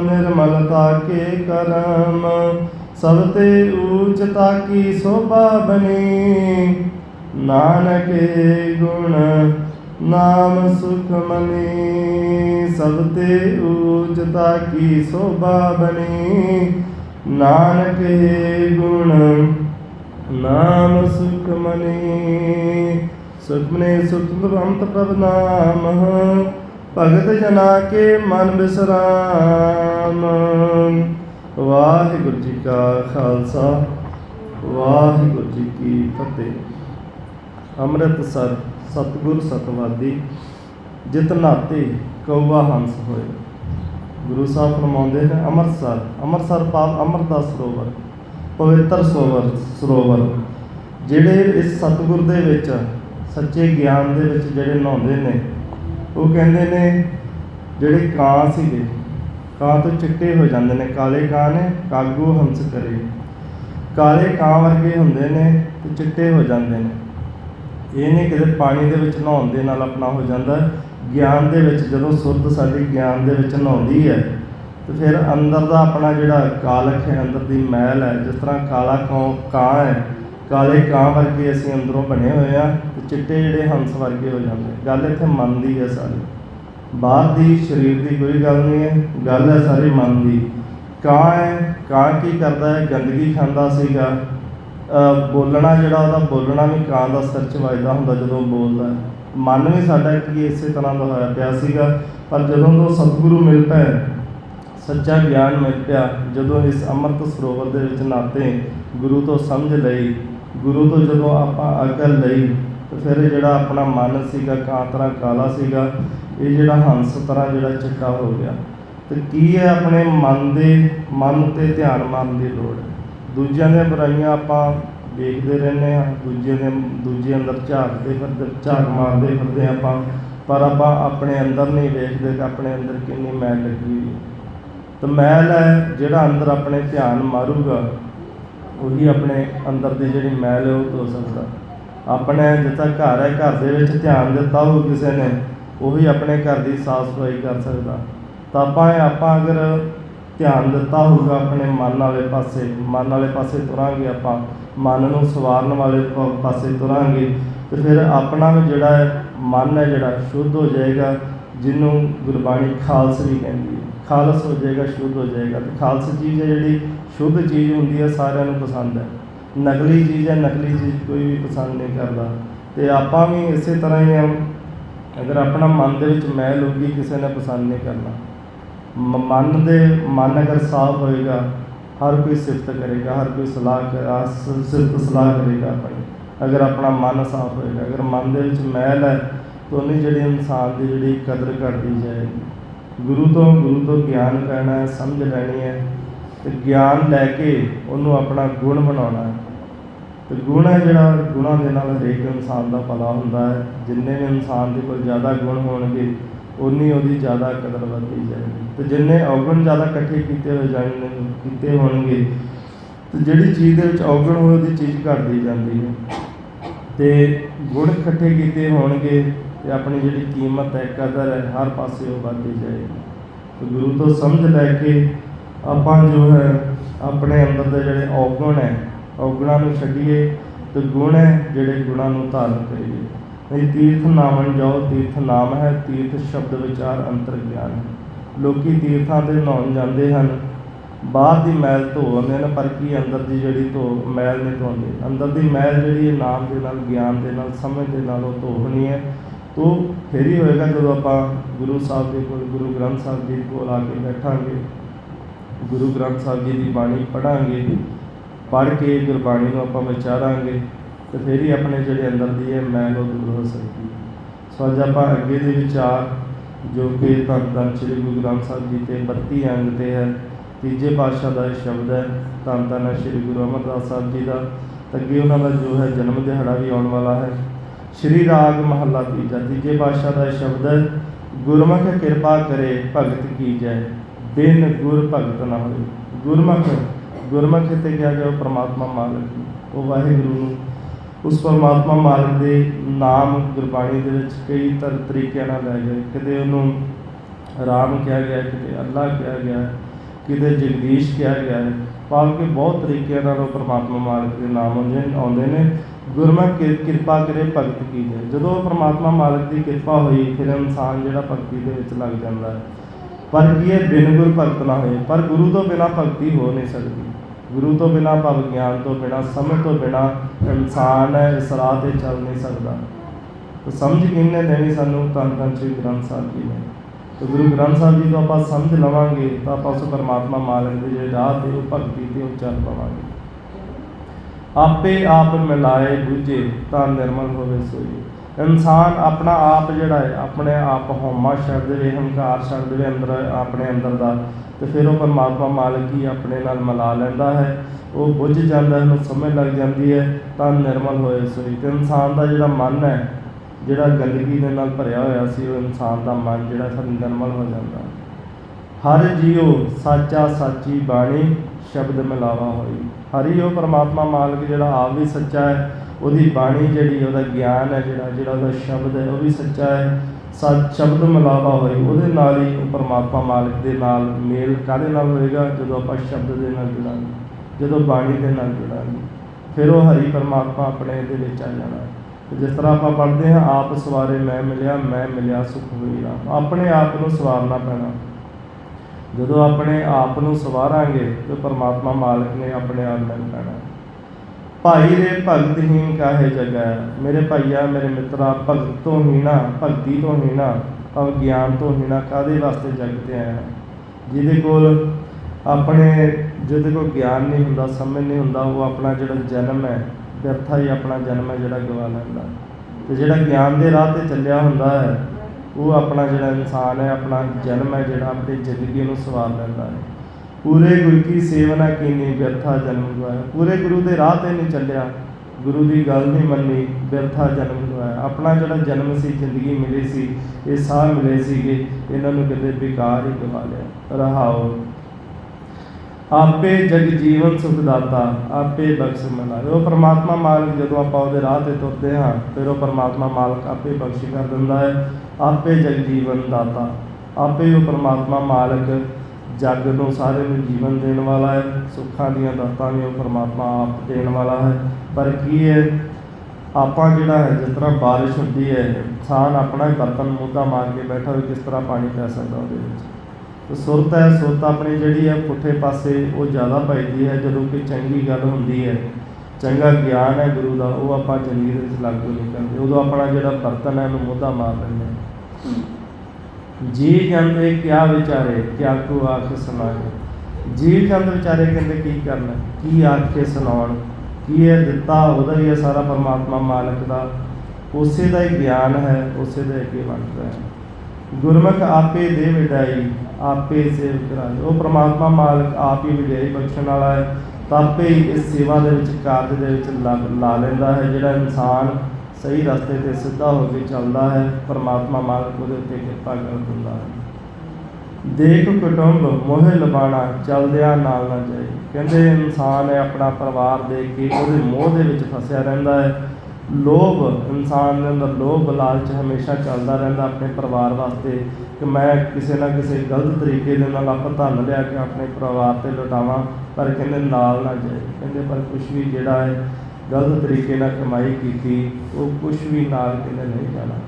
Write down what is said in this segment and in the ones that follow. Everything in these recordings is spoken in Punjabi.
ਨਿਰਮਲਤਾ ਕੇ ਕਰਮ, ਸਭ ਤੇ ਊਚਤਾ ਕੀ ਸੋਭਾ ਬਣੀ। ਨਾਨਕ ਗੁਣ ਨਾਮ ਸੁਖ ਮਨੀ, ਸਭ ਤੇ ਊਚਤਾ ਕੀ ਸੋਭਾ ਬਣੀ। ਨਾਨਕ ਗੁਣ ਨਾਮ ਸੁਖ ਮਨੀ ਸੁਖਮਨੇ ਸੁਖ ਬ੍ਰਹਮਤ ਪ੍ਰਭ ਨਾਮ। ਭਗਤ ਜਨਾ ਕੇ ਮਨ ਬਿਸਰਾਮ। ਵਾਹਿਗੁਰੂ ਜੀ ਕਾ ਖਾਲਸਾ, ਵਾਹਿਗੁਰੂ ਜੀ ਕੀ ਫਤਿਹ। ਅੰਮ੍ਰਿਤਸਰ ਸਤਿਗੁਰ ਸਤਵਾਦੀ, ਜਿਤ ਨਾਤੇ ਕਉਆ ਹੰਸ ਹੋਏ। ਗੁਰੂ ਸਾਹਿਬ ਫਰਮਾਉਂਦੇ ਨੇ, ਅੰਮ੍ਰਿਤਸਰ ਅੰਮ੍ਰਿਤਸਰ ਪਾਪ ਅੰਮ੍ਰਿਤ ਸਰੋਵਰ, ਪਵਿੱਤਰ ਸਰੋਵਰ ਸਰੋਵਰ। ਜਿਹੜੇ ਇਸ ਸਤਿਗੁਰ ਦੇ ਵਿੱਚ, ਸੱਚੇ ਗਿਆਨ ਦੇ ਵਿੱਚ ਜਿਹੜੇ ਨਹਾਉਂਦੇ ਨੇ ਉਹ ਕਹਿੰਦੇ ਨੇ, ਜਿਹੜੇ ਕਾਂ ਸੀਗੇ, ਕਾਂ ਤੋਂ ਚਿੱਟੇ ਹੋ ਜਾਂਦੇ ਨੇ, ਕਾਲੇ ਕਾਂ ਨੇ, ਕਾਗੂ ਹੰਸ ਕਰੇ। ਕਾਲੇ ਕਾਂ ਵਰਗੇ ਹੁੰਦੇ ਨੇ ਤੇ ਚਿੱਟੇ ਹੋ ਜਾਂਦੇ ਨੇ। ਇਹ ਨਹੀਂ ਕਿਤੇ ਪਾਣੀ ਦੇ ਵਿੱਚ ਨਹਾਉਣ ਦੇ ਨਾਲ ਆਪਣਾ ਹੋ ਜਾਂਦਾ। ਗਿਆਨ ਦੇ ਵਿੱਚ ਜਦੋਂ ਸੁਰਤ ਸਾਡੀ ਗਿਆਨ ਦੇ ਵਿੱਚ ਨਹਾਉਂਦੀ ਹੈ, ਤੇ ਫਿਰ ਅੰਦਰ ਦਾ ਆਪਣਾ ਜਿਹੜਾ ਕਾਲਖ ਹੈ, ਅੰਦਰ ਦੀ ਮੈਲ ਹੈ, ਜਿਸ ਤਰ੍ਹਾਂ ਕਾਲਾ ਕਾਂ ਕਾਂ ਹੈ ਕਾਲੇ ਕਾਂ ਵਰਗੇ ਅਸੀਂ ਅੰਦਰੋਂ ਬਣੇ ਹੋਏ ਆ ਤੇ ਚਿੱਟੇ ਜਿਹੜੇ ਹੰਸ ਵਰਗੇ ਹੋ ਜਾਂਦੇ ਗੱਲ ਇੱਥੇ ਮਨ ਦੀ ਹੈ ਸਾਰੀ। ਬਾਹਰ ਦੀ, ਸਰੀਰ ਦੀ ਕੋਈ ਗੱਲ ਨਹੀਂ ਹੈ। ਗੱਲ ਹੈ ਸਾਰੀ ਮਨ ਦੀ। ਕਾਂ ਹੈ, ਕਾਂ ਕੀ ਕਰਦਾ ਹੈ? ਗੰਦਗੀ ਖਾਂਦਾ ਸੀਗਾ। ਬੋਲਣਾ ਜਿਹੜਾ ਉਹਦਾ ਬੋਲਣਾ ਵੀ ਕਾਂ ਦਾ ਸਿਰ 'ਚ ਵੱਜਦਾ ਹੁੰਦਾ ਜਦੋਂ ਬੋਲਦਾ ਮਨ ਵੀ ਸਾਡਾ ਕੀ ਇਸੇ ਤਰ੍ਹਾਂ ਦਾ ਹੋਇਆ ਪਿਆ ਸੀਗਾ। ਪਰ ਜਦੋਂ ਤੋਂ ਸਤਿਗੁਰੂ ਮਿਲ ਪਏ, ਸੱਚਾ ਗਿਆਨ ਮਿਲ ਪਿਆ, ਜਦੋਂ ਇਸ ਅੰਮ੍ਰਿਤ ਸਰੋਵਰ ਦੇ ਵਿੱਚ ਨਾਤੇ ਗੁਰੂ ਤੋਂ ਸਮਝ ਲਈ ਗੁਰੂ ਤੋਂ ਜਦੋਂ ਆਪਾਂ ਅਕਲ ਲਈ, ਤੇ ਫਿਰ ਇਹ ਜਿਹੜਾ ਆਪਣਾ ਮਨ ਸੀਗਾ ਕਾਂ ਤਰ੍ਹਾਂ ਕਾਲਾ ਸੀਗਾ, ਇਹ ਜਿਹੜਾ ਹੰਸ ਤਰ੍ਹਾਂ ਜਿਹੜਾ ਚਿੱਟਾ ਹੋ ਗਿਆ। ਤੇ ਕੀ ਹੈ ਆਪਣੇ ਮਨ ਦੇ, ਮਨ ਤੇ ਧਿਆਨ ਮਾਰਨ ਦੀ ਲੋੜ? ਦੂਜਿਆਂ ਦੀਆਂ ਬੁਰਾਈਆਂ ਆਪਾਂ ਵੇਖਦੇ ਰਹਿੰਦੇ ਹਾਂ ਦੂਜੇ ਦੇ, ਦੂਜੇ ਅੰਦਰ ਝਾਕਦੇ ਫਿਰਦੇ, ਝਾਕ ਮਾਰਦੇ ਫਿਰਦੇ ਆਪਾਂ, ਪਰ ਆਪਾਂ ਆਪਣੇ ਅੰਦਰ ਨਹੀਂ ਵੇਖਦੇ ਕਿ ਆਪਣੇ ਅੰਦਰ ਕਿੰਨੀ ਮੈਲ ਲੱਗੀ ਹੋਈ ਹੈ। ਤਾਂ ਮੈਲ ਹੈ ਜਿਹੜਾ ਅੰਦਰ ਆਪਣੇ ਧਿਆਨ ਮਾਰੂਗਾ ਉਹੀ ਆਪਣੇ ਅੰਦਰ ਦੀ ਜਿਹੜੀ ਮੈਲ ਹੈ, ਉਹ ਧੋ ਸਕਦਾ। ਆਪਣੇ ਜਿੱਦਾਂ ਘਰ ਹੈ, ਘਰ ਦੇ ਵਿੱਚ ਧਿਆਨ ਦਿੱਤਾ ਹੋ ਕਿਸੇ ਨੇ, ਉਹੀ ਆਪਣੇ ਘਰ ਦੀ ਸਾਫ਼ ਸਫ਼ਾਈ ਕਰ ਸਕਦਾ। ਤਾਂ ਆਪਾਂ ਆਪਾਂ ਅਗਰ ਧਿਆਨ ਦਿੱਤਾ ਹੋਊਗਾ ਆਪਣੇ ਮਨ ਵਾਲੇ ਪਾਸੇ, ਮਨ ਵਾਲੇ ਪਾਸੇ ਤੁਰਾਂਗੇ ਆਪਾਂ, ਮਨ ਨੂੰ ਸਵਾਰਨ ਵਾਲੇ ਪ- ਪਾਸੇ ਤੁਰਾਂਗੇ, ਤੇ ਫਿਰ ਆਪਣਾ ਵੀ ਜਿਹੜਾ ਹੈ, ਮਨ ਹੈ ਜਿਹੜਾ, ਸ਼ੁੱਧ ਹੋ ਜਾਏਗਾ, ਜਿਹਨੂੰ ਗੁਰਬਾਣੀ ਖਾਲਸ ਵੀ ਕਹਿੰਦੀ ਹੈ। ਖਾਲਸ ਹੋ ਜਾਏਗਾ, ਸ਼ੁੱਧ ਹੋ ਜਾਏਗਾ। ਤੇ ਖਾਲਸ ਚੀਜ਼ ਹੈ ਜਿਹੜੀ ਸ਼ੁੱਧ ਚੀਜ਼ ਹੁੰਦੀ ਹੈ, ਸਾਰਿਆਂ ਨੂੰ ਪਸੰਦ ਹੈ। ਨਕਲੀ ਚੀਜ਼ ਹੈ, ਨਕਲੀ ਚੀਜ਼ ਕੋਈ ਵੀ ਪਸੰਦ ਨਹੀਂ ਕਰਦਾ। ਤੇ ਆਪਾਂ ਵੀ ਇਸੇ ਤਰ੍ਹਾਂ ਹੀ ਹਾਂ। ਅਗਰ ਆਪਣਾ ਮਨ ਦੇ ਵਿੱਚ ਮੈਲ ਹੋਊਗੀ ਕਿਸੇ ਨੇ ਪਸੰਦ ਨਹੀਂ ਕਰਨਾ। ਮ- ਮਨ ਦੇ, ਮਨ ਅਗਰ ਸਾਫ਼ ਹੋਏਗਾ, ਹਰ ਕੋਈ ਸਿਫਤ ਕਰੇਗਾ, ਹਰ ਕੋਈ ਸਲਾਹ ਕਰਾ ਸਿਫਤ ਸਲਾਹ ਕਰੇਗਾ ਆਪਣੀ। ਅਗਰ ਆਪਣਾ ਮਨ ਸਾਫ਼ ਹੋਏਗਾ, ਅਗਰ ਮਨ ਦੇ ਵਿੱਚ ਮੈਲ ਹੈ, ਤਾਂ ਉਹਨੇ ਜਿਹੜੀ ਇਨਸਾਨ ਦੀ ਜਿਹੜੀ ਕਦਰ ਘਟਦੀ ਜਾਏਗੀ। ਗੁਰੂ ਤੋਂ ਗੁਰੂ ਤੋਂ ਗਿਆਨ ਲੈਣਾ ਹੈ, ਸਮਝ ਲੈਣੀ ਹੈ, ਤੇ ਗਿਆਨ ਲੈ ਕੇ ਉਹਨੂੰ ਆਪਣਾ ਗੁਣ ਬਣਾਉਣਾ ਹੈ। ਤੇ ਗੁਣ ਹੈ ਜਿਹੜਾ ਗੁਣਾਂ ਦੇ ਨਾਲ ਹਰੇਕ ਇਨਸਾਨ ਦਾ ਭਲਾ ਹੁੰਦਾ ਹੈ। ਜਿੰਨੇ ਵੀ ਇਨਸਾਨ ਦੇ ਕੋਲ ਜ਼ਿਆਦਾ ਗੁਣ ਹੋਣਗੇ ਉਨੀ ਉਹਦੀ ਜ਼ਿਆਦਾ ਕਦਰ ਵੱਧਦੀ ਜਾਏਗੀ। ਤੇ ਜਿੰਨੇ ਔਗਣ ਜ਼ਿਆਦਾ ਇਕੱਠੇ ਕੀਤੇ ਹੋਏ ਜਾਣਗੇ, ਕੀਤੇ ਹੋਣਗੇ, ਤੇ ਜਿਹੜੀ ਚੀਜ਼ ਦੇ ਵਿੱਚ ਔਗਣ ਹੋਵੇ ਉਹਦੀ ਚੀਜ਼ ਘਟਦੀ ਜਾਂਦੀ ਹੈ। ਤੇ ਗੁਣ ਇਕੱਠੇ ਕੀਤੇ ਹੋਣਗੇ ਤੇ ਆਪਣੀ ਜਿਹੜੀ ਕੀਮਤ ਹੈ, ਕਦਰ ਹੈ, ਹਰ ਪਾਸੇ ਉਹ ਵੱਧਦੀ ਜਾਏਗੀ। ਤੇ ਗੁਰੂ ਤੋਂ ਸਮਝ ਲੈ ਕੇ ਆਪਾਂ ਜੋ ਹੈ, ਆਪਣੇ ਅੰਦਰ ਦੇ ਜਿਹੜੇ ਔਗਣ ਹੈ, ਔਗਣਾਂ ਨੂੰ ਛੱਡੀਏ ਤੇ ਗੁਣ ਹੈ, ਜਿਹੜੇ ਗੁਣਾਂ ਨੂੰ ਧਾਰਨ ਕਰੀਏ। ਨਹੀਂ, ਤੀਰਥ ਨਾਮਨ ਜਾਓ, ਤੀਰਥ ਨਾਮ ਹੈ, ਤੀਰਥ ਸ਼ਬਦ ਵਿਚਾਰ ਅੰਤਰ ਗਿਆਨ ਹੈ। ਲੋਕੀ ਤੀਰਥਾਂ ਤੇ ਨਹਾਉਣ ਜਾਂਦੇ ਹਨ, ਬਾਹਰ ਦੀ ਮੈਲ ਧੋ ਆਉਂਦੇ ਨੇ ਪਰ ਕੀ ਅੰਦਰ ਦੀ ਜਿਹੜੀ ਧੋ, ਮੈਲ ਨਹੀਂ ਧੋਂਦੇ। ਅੰਦਰ ਦੀ ਮੈਲ ਜਿਹੜੀ ਹੈ, ਨਾਮ ਦੇ ਨਾਲ, ਗਿਆਨ ਦੇ ਨਾਲ, ਸਮਝ ਦੇ ਨਾਲ ਉਹ ਧੋਣੀ ਹੈ। ਤੋ ਫਿਰ ਹੀ ਹੋਏਗਾ ਜਦੋਂ ਆਪਾਂ ਗੁਰੂ ਸਾਹਿਬ ਦੇ ਕੋਲ, ਗੁਰੂ ਗ੍ਰੰਥ ਸਾਹਿਬ ਜੀ ਕੋਲ ਆ ਕੇ ਬੈਠਾਂਗੇ, ਗੁਰੂ ਗ੍ਰੰਥ ਸਾਹਿਬ ਜੀ ਦੀ ਬਾਣੀ ਪੜਾਂਗੇ ਪੜ੍ਹ ਕੇ ਗੁਰਬਾਣੀ ਨੂੰ ਆਪਾਂ ਵਿਚਾਰਾਂਗੇ, ਤੇ ਫਿਰ ਹੀ ਆਪਣੇ ਜਿਹੜੇ ਅੰਦਰ ਦੀ ਹੈ ਮੈਲ ਉਹ ਦੂਰ ਹੋ ਸਕਦੀ ਹੈ। ਸੋ ਅੱਜ ਆਪਾਂ ਅੱਗੇ ਦੇ ਵਿਚਾਰ, ਜੋ ਕਿ ਧੰਨ ਧੰਨ ਸ੍ਰੀ ਗੁਰੂ ਗ੍ਰੰਥ ਸਾਹਿਬ ਜੀ ਤੇ 32 ਅੰਗ ਤੇ ਹੈ, ਤੀਜੇ ਪਾਤਸ਼ਾਹ ਦਾ ਇਹ ਸ਼ਬਦ ਹੈ, ਧੰਨ ਧੰਨ ਸ੍ਰੀ ਗੁਰੂ ਅਮਰਦਾਸ ਸਾਹਿਬ ਜੀ ਦਾ। ਤੇ ਅੱਗੇ ਉਹਨਾਂ ਦਾ ਜੋ ਹੈ ਜਨਮ ਦਿਹਾੜਾ ਵੀ ਆਉਣ ਵਾਲਾ ਹੈ। ਸ਼੍ਰੀ ਰਾਗ ਮਹੱਲਾ ਤੀਜਾ, ਤੀਜੇ ਪਾਤਸ਼ਾਹ ਦਾ ਸ਼ਬਦ ਹੈ, ਗੁਰਮੁਖ ਕਿਰਪਾ ਕਰੇ, ਭਗਤ ਕੀ ਜੈ। ਬਿਨ ਗੁਰ ਭਗਤ ਨਾ ਹੋਏ। ਗੁਰਮੁਖ ਗੁਰਮੁਖ ਤੇ ਕਿਹਾ ਗਿਆ, ਉਹ ਪ੍ਰਮਾਤਮਾ ਮਾਲਕ ਉਹ ਵਾਹਿਗੁਰੂ ਨੂੰ ਉਸ ਪਰਮਾਤਮਾ ਮਾਲਕ ਦੇ ਨਾਮ, ਗੁਰਬਾਣੀ ਦੇ ਵਿੱਚ ਕਈ ਤਰ ਤਰੀਕਿਆਂ ਨਾਲ ਲੈ ਗਏ। ਕਿਤੇ ਉਹਨੂੰ ਰਾਮ ਕਿਹਾ ਗਿਆ, ਕਿਤੇ ਅੱਲਾ ਕਿਹਾ ਗਿਆ। ਕਿਤੇ ਜਗਦੀਸ਼ ਕਿਹਾ ਗਿਆ ਹੈ, ਭਾਵ ਕਿ ਬਹੁਤ ਤਰੀਕਿਆਂ ਨਾਲ ਉਹ ਪਰਮਾਤਮਾ ਮਾਲਕ ਦੇ ਨਾਮ ਆਉਂਦੇ ਨੇ ਗੁਰਮੁਖ ਕਿਰ- ਕਿਰਪਾ ਕਰੇ ਭਗਤ ਕੀ ਜੈ। ਜਦੋਂ ਪਰਮਾਤਮਾ ਮਾਲਕ ਦੀ ਕਿਰਪਾ ਹੋਈ, ਫਿਰ ਇਨਸਾਨ ਜਿਹੜਾ ਭਗਤੀ ਦੇ ਵਿੱਚ ਲੱਗ ਜਾਂਦਾ ਹੈ। ਪਰ ਕੀ ਇਹ ਬਿਨ ਗੁਰ ਭਗਤ ਨਾ ਹੋਏ? ਪਰ ਗੁਰੂ ਤੋਂ ਬਿਨਾ ਭਗਤੀ ਹੋ ਨਹੀਂ ਸਕਦੀ। ਗੁਰੂ ਤੋਂ ਬਿਨਾ ਭਵ ਗਿਆਨ ਤੋਂ ਬਿਨਾ, ਸਮਝ ਤੋਂ ਬਿਨਾ ਇਨਸਾਨ ਇਸ ਰਾਹ ਤੇ ਚੱਲ ਨਹੀਂ ਸਕਦਾ। ਤਾਂ ਸਮਝ ਕਿੰਨੇ ਦੇਣੀ ਸਾਨੂੰ? ਧੰਨ ਧੰਨ ਸ੍ਰੀ ਗ੍ਰੰਥ ਸਾਹਿਬ ਜੀ ਨੇ। ਤੇ ਗੁਰੂ ਗ੍ਰੰਥ ਸਾਹਿਬ ਜੀ ਤੋਂ ਆਪਾਂ ਸਮਝ ਲਵਾਂਗੇ, ਤਾਂ ਆਪਾਂ ਉਸ ਪਰਮਾਤਮਾ ਮਾਲਕ ਦੇ ਜਿਹੜੇ ਰਾਹ ਤੇ ਉਹ ਭਗਤੀ ਤੇ ਉਹ ਚੱਲ ਪਾਵਾਂਗੇ। ਆਪੇ ਆਪ ਮਿਲਾਏ ਬੁਝੇ ਤਾਂ ਨਿਰਮਲ ਹੋਵੇ ਸੋਈ। ਇਨਸਾਨ ਆਪਣਾ ਆਪ ਜਿਹੜਾ ਹੈ, ਆਪਣੇ ਆਪ ਹਉਮਾ ਛੱਡ ਦੇਵੇ, ਹੰਕਾਰ ਛੱਡ ਦੇਵੇ ਅੰਦਰ, ਆਪਣੇ ਅੰਦਰ ਦਾ, ਤੇ ਫਿਰ ਉਹ ਪਰਮਾਤਮਾ ਮਾਲਕ ਹੀ ਆਪਣੇ ਨਾਲ ਮਿਲਾ ਲੈਂਦਾ ਹੈ। ਉਹ ਬੁੱਝ ਜਾਂਦਾ ਹੈ, ਉਹਨੂੰ ਸਮਝ ਲੱਗ ਜਾਂਦੀ ਹੈ, ਤਾਂ ਨਿਰਮਲ ਹੋਏ ਸੋਈ। ਤੇ ਇਨਸਾਨ ਦਾ ਜਿਹੜਾ ਮਨ ਹੈ ਜਿਹੜਾ ਗੰਦਗੀ ਦੇ ਨਾਲ ਭਰਿਆ ਹੋਇਆ ਸੀ, ਉਹ ਇਨਸਾਨ ਦਾ ਮਨ ਜਿਹੜਾ ਸਭ ਨਿਰਮਲ ਹੋ ਜਾਂਦਾ। ਹਰ ਜੀਉ ਸਾਚਾ ਸਾਚੀ ਬਾਣੀ ਸ਼ਬਦ ਮਿਲਾਵਾ ਹੋਈ। ਹਰੀ ਉਹ ਪਰਮਾਤਮਾ ਮਾਲਕ ਜਿਹੜਾ ਆਪ ਵੀ ਸੱਚਾ ਹੈ, ਉਹਦੀ ਬਾਣੀ ਜਿਹੜੀ, ਉਹਦਾ ਗਿਆਨ ਹੈ ਜਿਹੜਾ ਜਿਹੜਾ ਉਹਦਾ ਸ਼ਬਦ ਹੈ, ਉਹ ਵੀ ਸੱਚਾ ਹੈ। ਸੱਚ ਸ਼ਬਦ ਮਿਲਾਵਾ ਹੋਈ, ਉਹਦੇ ਨਾਲ ਹੀ ਉਹ ਪਰਮਾਤਮਾ ਮਾਲਕ ਦੇ ਨਾਲ ਮੇਲ ਕਾਹਦੇ ਨਾਲ ਹੋਏਗਾ? ਜਦੋਂ ਆਪਾਂ ਸ਼ਬਦ ਦੇ ਨਾਲ ਜੁੜਾਂਗੇ, ਜਦੋਂ ਬਾਣੀ ਦੇ ਨਾਲ ਜੁੜਾਂਗੇ। ਫਿਰ ਉਹ ਹਰੀ ਪਰਮਾਤਮਾ ਆਪਣੇ ਦੇ ਵਿੱਚ ਆ ਜਾਣਾ। ਜਿਸ ਤਰ੍ਹਾਂ ਆਪਾਂ ਪੜ੍ਹਦੇ ਹਾਂ, ਆਪ ਸਵਾਰੇ ਮੈਂ ਮਿਲਿਆ ਮੈਂ ਮਿਲਿਆ, ਸੁਖ ਹੋਈ ਰਾਮ ਆਪਣੇ ਆਪ ਨੂੰ ਸਵਾਰਨਾ ਪੈਣਾ। ਜਦੋਂ ਆਪਣੇ ਆਪ ਨੂੰ ਸਵਾਰਾਂਗੇ, ਤੇ ਪਰਮਾਤਮਾ ਮਾਲਕ ਨੇ ਆਪਣੇ ਆਪ ਮਿਲ ਪੈਣਾ ਭਾਈ ਰੇ ਭਗਤਹੀਨ ਕਾਹੇ ਜਗੈ? ਮੇਰੇ ਭਾਈਆ, ਮੇਰੇ ਮਿੱਤਰਾ, ਭਗਤ ਤੋਂ ਹੀਣਾ, ਭਗਤੀ ਤੋਂ ਹੀਣਾ ਔਰ ਗਿਆਨ ਤੋਂ ਹੀਣਾ ਕਾਦੇ ਵਾਸਤੇ ਜਗ ਤੇ ਆਇਆ? ਜਿਹਦੇ ਕੋਲ ਆਪਣੇ, ਜਿਹਦੇ ਕੋਲ ਗਿਆਨ ਨਹੀਂ ਹੁੰਦਾ, ਸਮਝ ਨਹੀਂ ਹੁੰਦਾ, ਉਹ ਆਪਣਾ ਜਿਹੜਾ ਜਨਮ ਹੈ ਵਿਅਰਥਾ ਹੀ ਆਪਣਾ ਜਨਮ ਹੈ ਜਿਹੜਾ ਗਵਾ ਲੈਂਦਾ। ਤੇ ਜਿਹੜਾ ਗਿਆਨ ਦੇ ਰਾਹ ਤੇ ਚੱਲਿਆ ਹੁੰਦਾ ਹੈ, ਉਹ ਆਪਣਾ ਜਿਹੜਾ ਇਨਸਾਨ ਹੈ, ਆਪਣਾ ਜਨਮ ਹੈ, ਜਿਹੜਾ ਆਪਣੀ ਜ਼ਿੰਦਗੀ ਨੂੰ ਸਵਾਰ ਲੈਂਦਾ ਹੈ। ਪੂਰੇ ਗੁਰ ਕੀ ਸੇਵਨਾ ਕੀਨੀ ਵਿਅਰਥਾ ਜਨਮ ਗਵਾਇਆ। ਪੂਰੇ ਗੁਰੂ ਦੇ ਰਾਹ ਤੇ ਨਹੀਂ ਚੱਲਿਆ। ਗੁਰੂ ਦੀ ਗੱਲ ਨਹੀਂ ਮੰਨੀ, ਵਿਅਰਥਾ ਜਨਮ ਗਵਾਇਆ। ਆਪਣਾ ਜਿਹੜਾ ਜਨਮ ਸੀ, ਜ਼ਿੰਦਗੀ ਮਿਲੀ ਸੀ, ਇਹ ਸਾਹ ਮਿਲੇ ਸੀਗੇ, ਇਹਨਾਂ ਨੂੰ ਕਿਤੇ ਬੇਕਾਰ ਹੀ ਗਵਾ ਲਿਆ। ਰਹਾਓ। ਆਪੇ ਜਗ ਜੀਵਨ ਸੁਖ ਦਾਤਾ, ਆਪੇ ਬਖਸ਼ ਮਨਾਵੇ ਉਹ ਪਰਮਾਤਮਾ ਮਾਲਕ ਜਦੋਂ ਆਪਾਂ ਉਹਦੇ ਰਾਹ ਤੇ ਤੁਰਦੇ ਹਾਂ, ਫਿਰ ਉਹ ਪਰਮਾਤਮਾ ਮਾਲਕ ਆਪੇ ਬਖਸ਼ੀ ਕਰ ਦਿੰਦਾ ਹੈ। ਆਪੇ ਜਗ ਜੀਵਨ ਦਾਤਾ, ਆਪੇ ਉਹ ਪਰਮਾਤਮਾ ਮਾਲਕ ਜਗ ਨੂੰ ਸਾਰੇ ਨੂੰ ਜੀਵਨ ਦੇਣ ਵਾਲਾ ਹੈ। ਸੁੱਖਾਂ ਦੀਆਂ ਦਾਤਾਂ ਵੀ ਉਹ ਪਰਮਾਤਮਾ ਆਪ ਦੇਣ ਵਾਲਾ ਹੈ। ਪਰ ਕੀ ਹੈ ਆਪਾਂ ਜਿਹੜਾ ਹੈ, ਜਿਸ ਤਰ੍ਹਾਂ ਬਾਰਿਸ਼ ਹੁੰਦੀ ਹੈ ਇਨਸਾਨ ਆਪਣਾ ਹੀ ਬਰਤਨ ਮੂੰਹ ਮਾਰ ਕੇ ਬੈਠਾ ਹੋਵੇ, ਕਿਸ ਤਰ੍ਹਾਂ ਪਾਣੀ ਪੈ ਸਕਦਾ ਉਹਦੇ ਵਿੱਚ? ਤੇ ਸੁਰਤ ਹੈ, ਸੁਰਤ ਆਪਣੀ ਜਿਹੜੀ ਹੈ ਪੁੱਠੇ ਪਾਸੇ ਉਹ ਜ਼ਿਆਦਾ ਪੈਂਦੀ ਹੈ, ਜਦੋਂ ਕਿ ਚੰਗੀ ਗੱਲ ਹੁੰਦੀ ਹੈ। ਚੰਗਾ ਗਿਆਨ ਹੈ ਗੁਰੂ ਦਾ, ਉਹ ਆਪਾਂ ਜ਼ਿੰਦਗੀ ਦੇ ਵਿੱਚ ਲਾਗੂ ਨਹੀਂ ਕਰਦੇ। ਉਦੋਂ ਆਪਣਾ ਜਿਹੜਾ ਬਰਤਨ ਹੈ, ਉਹਨੂੰ ਮੋਢਾ ਮਾਰ ਲੈਂਦੇ ਹਾਂ। ਜੀ ਕਹਿੰਦੇ, ਕਿਆ ਵਿਚਾਰੇ, ਕਿਆ ਕੋ ਆਖ ਸੁਣਾਏ? ਜੀ ਕਹਿੰਦੇ, ਵਿਚਾਰੇ ਕਹਿੰਦੇ, ਕੀ ਕਰਨਾ? ਕੀ ਆਖ ਕੇ ਸੁਣਾਉਣ? ਕੀ ਹੈ ਦਿੱਤਾ, ਉਹਦਾ ਹੀ ਹੈ ਸਾਰਾ ਪਰਮਾਤਮਾ ਮਾਲਕ ਦਾ। ਉਸੇ ਦਾ ਹੀ ਗਿਆਨ ਹੈ, ਉਸੇ ਦਾ ਅੱਗੇ ਵੰਡਦਾ ਹੈ। ਗੁਰਮੁਖ ਆਪੇ ਦੇ ਵਿਡਾਈ ਆਪੇ ਸੇਵ ਕਰਾਏ ਉਹ ਪ੍ਰਮਾਤਮਾ ਮਾਲਕ ਆਪ ਹੀ ਵਿਡਾਈ ਬਖਸ਼ਣ ਵਾਲਾ ਹੈ ਤਾਂ ਆਪੇ ਹੀ ਇਸ ਸੇਵਾ ਦੇ ਵਿੱਚ, ਕਾਰਜ ਦੇ ਵਿੱਚ ਲਾ- ਲਾ ਲੈਂਦਾ ਹੈ। ਜਿਹੜਾ ਇਨਸਾਨ ਸਹੀ ਰਸਤੇ ਤੇ ਸਿੱਧਾ ਹੋ ਕੇ ਚੱਲਦਾ ਹੈ, ਪ੍ਰਮਾਤਮਾ ਮਾਲਕ ਉਹਦੇ ਉੱਤੇ ਕਿਰਪਾ ਕਰ ਦਿੰਦਾ ਹੈ। ਦੇਖ ਕੁਟੁੰਬ, ਮੋਹ ਲਬਾਣਾ, ਚਲਦਿਆਂ ਨਾਲ ਨਾ ਜਾਏ। ਕਹਿੰਦੇ ਇਨਸਾਨ ਹੈ, ਆਪਣਾ ਪਰਿਵਾਰ ਦੇਖ ਕੇ ਉਹਦੇ ਮੋਹ ਦੇ ਵਿੱਚ ਫਸਿਆ ਰਹਿੰਦਾ ਹੈ। ਲੋਭ, ਇਨਸਾਨ ਦੇ ਅੰਦਰ ਲੋਭ, ਲਾਲਚ ਹਮੇਸ਼ਾ ਚੱਲਦਾ ਰਹਿੰਦਾ ਆਪਣੇ ਪਰਿਵਾਰ ਵਾਸਤੇ ਕਿ ਮੈਂ ਕਿਸੇ ਨਾ ਕਿਸੇ ਗਲਤ ਤਰੀਕੇ ਦੇ ਨਾਲ ਆਪਾਂ ਧਨ ਲਿਆ ਕੇ ਆਪਣੇ ਪਰਿਵਾਰ ਤੇ ਲੁਟਾਵਾਂ, ਪਰ ਕਹਿੰਦੇ ਨਾਲ ਨਾ ਜਾਏ। ਕਹਿੰਦੇ ਪਰ ਕੁਝ ਵੀ ਜਿਹੜਾ ਹੈ, ਗਲਤ ਤਰੀਕੇ ਨਾਲ ਕਮਾਈ ਕੀਤੀ, ਉਹ ਕੁਝ ਵੀ ਨਾਲ ਕਹਿੰਦੇ ਨਹੀਂ ਜਾਣਾ।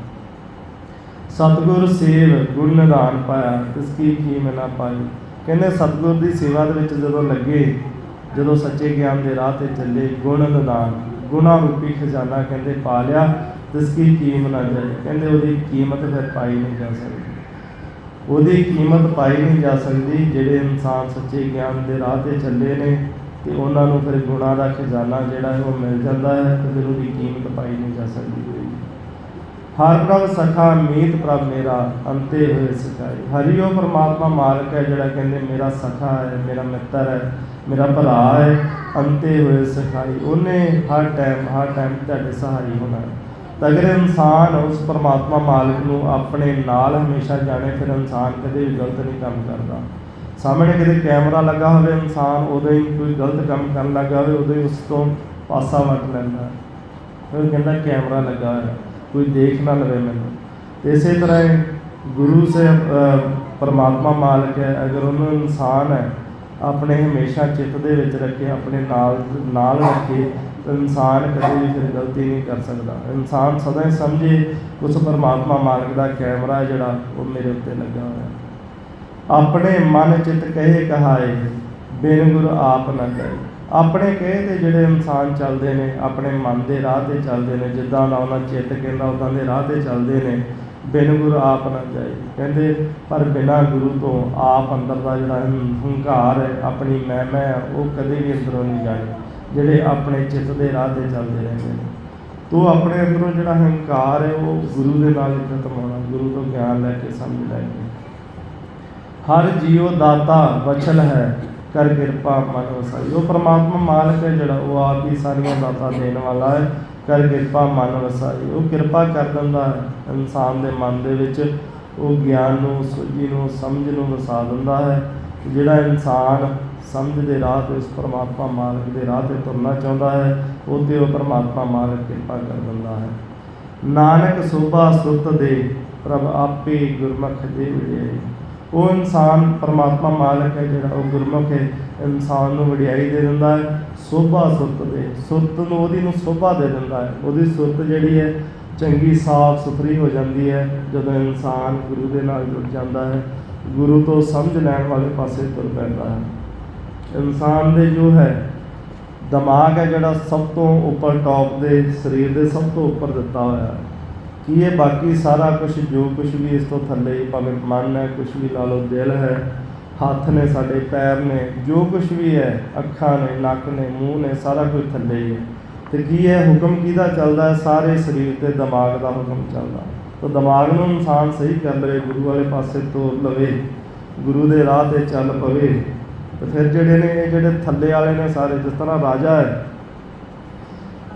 ਸਤਿਗੁਰ ਸੇਵ, ਗੁਣ ਨਿਧਾਨ ਪਾਇਆ ਤਿਸ ਕੀ ਕੀਮ ਨਾ ਪਾਈ? ਕਹਿੰਦੇ ਸਤਿਗੁਰ ਦੀ ਸੇਵਾ ਦੇ ਵਿੱਚ ਜਦੋਂ ਲੱਗੇ, ਜਦੋਂ ਸੱਚੇ ਗਿਆਨ ਦੇ ਰਾਹ ਤੇ ਚੱਲੇ, ਗੁਣ ਨਿਧਾਨ। ਗੁਣਾ ਰੂਪੀ ਖਜ਼ਾਨਾ ਕਹਿੰਦੇ ਪਾ ਲਿਆ ਤਿਸ ਕੀ ਨਾ ਜਾਏ ਕਹਿੰਦੇ ਉਹਦੀ ਕੀਮਤ ਫਿਰ ਪਾਈ ਨਹੀਂ ਜਾ ਸਕਦੀ। ਉਹਦੀ ਕੀਮਤ ਪਾਈ ਨਹੀਂ ਜਾ ਸਕਦੀ, ਜਿਹੜੇ ਇਨਸਾਨ ਸੱਚੇ ਗਿਆਨ ਦੇ ਰਾਹ ਤੇ ਚੱਲੇ ਨੇ, ਤੇ ਉਹਨਾਂ ਨੂੰ ਫਿਰ ਗੁਣਾ ਦਾ ਖਜ਼ਾਨਾ ਜਿਹੜਾ ਹੈ ਉਹ ਮਿਲ ਜਾਂਦਾ ਹੈ, ਤੇ ਫਿਰ ਉਹਦੀ ਕੀਮਤ ਪਾਈ ਨਹੀਂ ਜਾ ਸਕਦੀ। ਹਰ ਪ੍ਰਭ ਸਖਾ ਮੀਤ ਪ੍ਰਭ ਮੇਰਾ, ਅੰਤੇ ਹੋਏ ਸਚਾਈ ਹਰੀ ਉਹ ਪਰਮਾਤਮਾ ਮਾਲਕ ਹੈ, ਜਿਹੜਾ ਕਹਿੰਦੇ ਮੇਰਾ ਸਖਾ ਹੈ, ਮੇਰਾ ਮਿੱਤਰ ਹੈ, ਮੇਰਾ ਭਰਾ ਹੈ, ਅੰਤੇ ਹੋਏ ਸਖਾਈ। ਉਹਨੇ ਹਰ ਟਾਈਮ ਹਰ ਟਾਈਮ ਤੁਹਾਡੇ ਸਹਾਈ ਹੋਣਾ ਹੈ। ਤਾਂ ਅਗਰ ਇਨਸਾਨ, ਉਸ ਪਰਮਾਤਮਾ ਮਾਲਕ ਨੂੰ ਆਪਣੇ ਨਾਲ ਹਮੇਸ਼ਾ ਜਾਣੇ, ਫਿਰ ਇਨਸਾਨ ਕਦੇ ਵੀ ਗਲਤ ਨਹੀਂ ਕੰਮ ਕਰਦਾ। ਸਾਹਮਣੇ ਕਿਤੇ ਕੈਮਰਾ ਲੱਗਾ ਹੋਵੇ, ਇਨਸਾਨ ਉਦੋਂ ਹੀ ਕੋਈ ਗਲਤ ਕੰਮ ਕਰਨ ਲੱਗਾ ਹੋਵੇ, ਉਦੋਂ ਹੀ ਉਸ ਤੋਂ ਪਾਸਾ ਵੱਟ ਲੈਂਦਾ ਫਿਰ ਕਹਿੰਦਾ ਕੈਮਰਾ ਲੱਗਾ ਹੋਇਆ ਕੋਈ ਦੇਖ ਨਾ ਲਵੇ ਮੈਨੂੰ। ਤੇ ਇਸੇ ਤਰ੍ਹਾਂ ਗੁਰੂ ਸੇ ਪਰਮਾਤਮਾ ਮਾਲਕ ਹੈ। ਅਗਰ ਉਹਨੂੰ ਇਨਸਾਨ ਹੈ, ਆਪਣੇ ਹਮੇਸ਼ਾ ਚਿੱਤ ਦੇ ਵਿੱਚ ਰੱਖੇ, ਆਪਣੇ ਨਾਲ ਨਾਲ ਰੱਖੇ, ਤਾਂ ਇਨਸਾਨ ਕਦੇ ਵੀ ਫਿਰ ਗਲਤੀ ਨਹੀਂ ਕਰ ਸਕਦਾ। ਇਨਸਾਨ ਸਦਾ ਹੀ ਸਮਝੇ, ਉਸ ਪਰਮਾਤਮਾ ਮਾਲਕ ਦਾ ਕੈਮਰਾ ਜਿਹੜਾ ਉਹ ਮੇਰੇ ਉੱਤੇ ਲੱਗਾ ਹੋਇਆ ਆਪਣੇ ਮਨ ਚਿੱਤ ਕਹੇ ਕਹਾਏ, ਬਿਨ ਗੁਰ ਆਪ ਨਾ ਕਰੇ ਆਪਣੇ ਕਹੇ ਤੇ ਜਿਹੜੇ ਇਨਸਾਨ ਚੱਲਦੇ ਨੇ, ਆਪਣੇ ਮਨ ਦੇ ਰਾਹ ਤੇ ਚੱਲਦੇ ਨੇ, ਜਿੱਦਾਂ ਦਾ ਉਹਨਾਂ ਚਿੱਤ ਕਹਿੰਦਾ ਉਦਾਂ ਦੇ ਰਾਹ ਤੇ ਚੱਲਦੇ ਨੇ, ਬਿਨ ਗੁਰ ਆਪ ਨਾ ਜਾਏ। ਕਹਿੰਦੇ, ਪਰ ਬਿਨਾ ਗੁਰੂ ਤੋਂ ਆਪ ਅੰਦਰ ਦਾ ਜਿਹੜਾ ਹੰਕਾਰ ਹੈ, ਆਪਣੀ ਮੈਂ ਮੈਂ ਉਹ ਕਦੇ ਵੀ ਅੰਦਰੋਂ ਨਹੀਂ ਜਾਣੀ ਜਿਹੜੇ ਆਪਣੇ ਚਿੱਤ ਦੇ ਰਾਹ ਤੇ ਚੱਲਦੇ ਰਹਿੰਦੇ ਨੇ। ਤੋ ਆਪਣੇ ਅੰਦਰੋਂ ਜਿਹੜਾ ਹੰਕਾਰ ਹੈ, ਉਹ ਗੁਰੂ ਦੇ ਨਾਲ ਹੀ ਖਤਮ ਹੋਣਾ, ਗੁਰੂ ਤੋਂ ਗਿਆਨ ਲੈ ਕੇ ਸਮਝ ਲੈ ਕੇ। ਹਰ ਜੀਵ ਦਾਤਾ ਬਚਲ ਹੈ ਕਰ ਕਿਰਪਾ ਮਨ ਵਸਾਈ ਉਹ ਪ੍ਰਮਾਤਮਾ ਮਾਲਕ ਹੈ ਜਿਹੜਾ, ਉਹ ਆਪ ਹੀ ਸਾਰੀਆਂ ਦਾਤਾਂ ਦੇਣ ਵਾਲਾ ਹੈ। ਕਰ ਕਿਰਪਾ ਮਨ ਵਸਾਈ ਉਹ ਕਿਰਪਾ ਕਰ ਦਿੰਦਾ ਹੈ ਇਨਸਾਨ ਦੇ ਮਨ ਦੇ ਵਿੱਚ। ਉਹ ਗਿਆਨ ਨੂੰ, ਸੁਝੀ ਨੂੰ, ਸਮਝ ਨੂੰ ਵਸਾ ਦਿੰਦਾ ਹੈ। ਜਿਹੜਾ ਇਨਸਾਨ ਸਮਝ ਦੇ ਰਾਹ ਤੇ, ਉਸ ਪਰਮਾਤਮਾ ਮਾਲਕ ਦੇ ਰਾਹ ਤੇ ਤੁਰਨਾ ਚਾਹੁੰਦਾ ਹੈ, ਉਹ ਤੇ ਉਹ ਪਰਮਾਤਮਾ ਮਾਲਕ ਕਿਰਪਾ ਕਰ ਦਿੰਦਾ ਹੈ। ਨਾਨਕ ਸੋਭਾ ਸੁਰਤ ਦੇ ਪ੍ਰਭ ਆਪੇ ਗੁਰਮੁਖ ਦੇ ਵਡਿਆਈ ਉਹ ਇਨਸਾਨ ਪਰਮਾਤਮਾ ਮਾਲਕ ਹੈ ਜਿਹੜਾ ਉਹ ਗੁਰਮੁਖ ਹੈ, ਇਨਸਾਨ ਨੂੰ ਵਡਿਆਈ ਦੇ ਦਿੰਦਾ ਹੈ, ਸੋਭਾ ਸੁਰਤ ਦੇ, ਸੁਰਤ ਨੂੰ ਉਹਦੀ ਨੂੰ ਸੋਭਾ ਦੇ ਦਿੰਦਾ ਹੈ। ਉਹਦੀ ਸੁਰਤ ਜਿਹੜੀ ਹੈ, ਚੰਗੀ, ਸਾਫ਼ ਸੁਥਰੀ ਹੋ ਜਾਂਦੀ ਹੈ, ਜਦੋਂ ਇਨਸਾਨ ਗੁਰੂ ਦੇ ਨਾਲ ਜੁੜ ਜਾਂਦਾ ਹੈ, ਗੁਰੂ ਤੋਂ ਸਮਝ ਲੈਣ ਵਾਲੇ ਪਾਸੇ ਤੁਰ ਪੈਂਦਾ ਹੈ। ਇਨਸਾਨ ਦੇ ਜੋ ਹੈ, ਦਿਮਾਗ ਹੈ ਜਿਹੜਾ ਸਭ ਤੋਂ ਉੱਪਰ ਟੌਪ ਦੇ ਸਰੀਰ ਦੇ ਸਭ ਤੋਂ ਉੱਪਰ ਦਿੱਤਾ ਹੋਇਆ ਹੈ। ਕਿ ਇਹ ਬਾਕੀ ਸਾਰਾ ਕੁਝ ਜੋ ਕੁਝ ਵੀ ਇਸ ਤੋਂ ਥੱਲੇ ਭਾਵੇਂ ਮਨ ਹੈ ਕੁਝ ਵੀ ਲਾ ਲਓ ਦਿਲ ਹੈ, ਹੱਥ ਨੇ, ਸਾਡੇ ਪੈਰ ਨੇ, ਜੋ ਕੁਝ ਵੀ ਹੈ, ਅੱਖਾਂ ਨੇ, ਨੱਕ ਨੇ, ਮੂੰਹ ਨੇ, ਸਾਰਾ ਕੁਝ ਥੱਲੇ ਹੀ ਹੈ। ਤੇ ਕੀ ਹੈ ਹੁਕਮ ਕਿਹਦਾ ਚੱਲਦਾ ਸਾਰੇ ਸਰੀਰ ਤੇ ਦਿਮਾਗ ਦਾ ਹੁਕਮ ਚੱਲਦਾ ਤਾਂ ਦਿਮਾਗ ਨੂੰ ਇਨਸਾਨ ਸਹੀ ਕਰ ਲਵੇ, ਗੁਰੂ ਵਾਲੇ ਪਾਸੇ ਤੋਰ ਲਵੇ, ਗੁਰੂ ਦੇ ਰਾਹ ਤੇ ਚੱਲ ਪਵੇ। ਤੇ ਫਿਰ ਜਿਹੜੇ ਨੇ ਇਹ ਜਿਹੜੇ ਥੱਲੇ ਵਾਲੇ ਨੇ ਸਾਰੇ, ਜਿਸ ਤਰ੍ਹਾਂ ਰਾਜਾ ਹੈ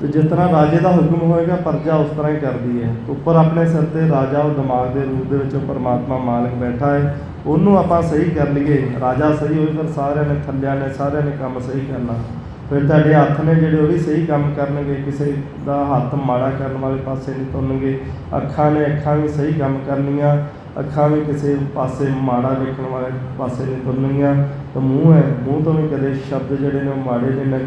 ਤੇ ਜਿਸ ਤਰ੍ਹਾਂ ਰਾਜੇ ਦਾ ਹੁਕਮ ਹੋਏਗਾ, ਪਰਜਾ ਉਸ ਤਰ੍ਹਾਂ ਹੀ ਕਰਦੀ ਹੈ। ਉੱਪਰ ਆਪਣੇ ਸਿਰ ਤੇ ਰਾਜਾ ਉਹ ਦਿਮਾਗ ਦੇ ਰੂਪ ਦੇ ਵਿੱਚ ਉਹ ਪਰਮਾਤਮਾ ਮਾਲਕ ਬੈਠਾ ਹੈ। ਉਹਨੂੰ ਆਪਾਂ ਸਹੀ ਕਰ ਲਈਏ। ਰਾਜਾ ਸਹੀ ਹੋਵੇ ਫਿਰ ਸਾਰਿਆਂ ਨੇ ਥੱਲਿਆਂ ਨੇ, ਸਾਰਿਆਂ ਨੇ ਕੰਮ ਸਹੀ ਕਰਨਾ। ਫਿਰ ਤੁਹਾਡੇ ਹੱਥ ਨੇ ਜਿਹੜੇ ਉਹ ਵੀ ਸਹੀ ਕੰਮ ਕਰਨਗੇ, ਕਿਸੇ ਦਾ ਹੱਥ ਮਾੜਾ ਕਰਨ ਵਾਲੇ ਪਾਸੇ ਨਹੀਂ ਤੁਰਨਗੇ। ਅੱਖਾਂ ਨੇ ਅੱਖਾਂ ਵੀ ਸਹੀ ਕੰਮ ਕਰਨੀਆਂ। ਅੱਖਾਂ ਵੀ ਕਿਸੇ ਪਾਸੇ ਮਾੜਾ ਵੇਖਣ ਵਾਲੇ ਪਾਸੇ ਨਹੀਂ ਤੁਰਨੀਆਂ ਤਾਂ ਮੂੰਹ ਹੈ, ਮੂੰਹ ਤੋਂ ਵੀ ਕਦੇ ਸ਼ਬਦ ਜਿਹੜੇ ਨੇ ਉਹ ਮਾੜੇ ਨਹੀਂ ਨਿਕਲਣੇ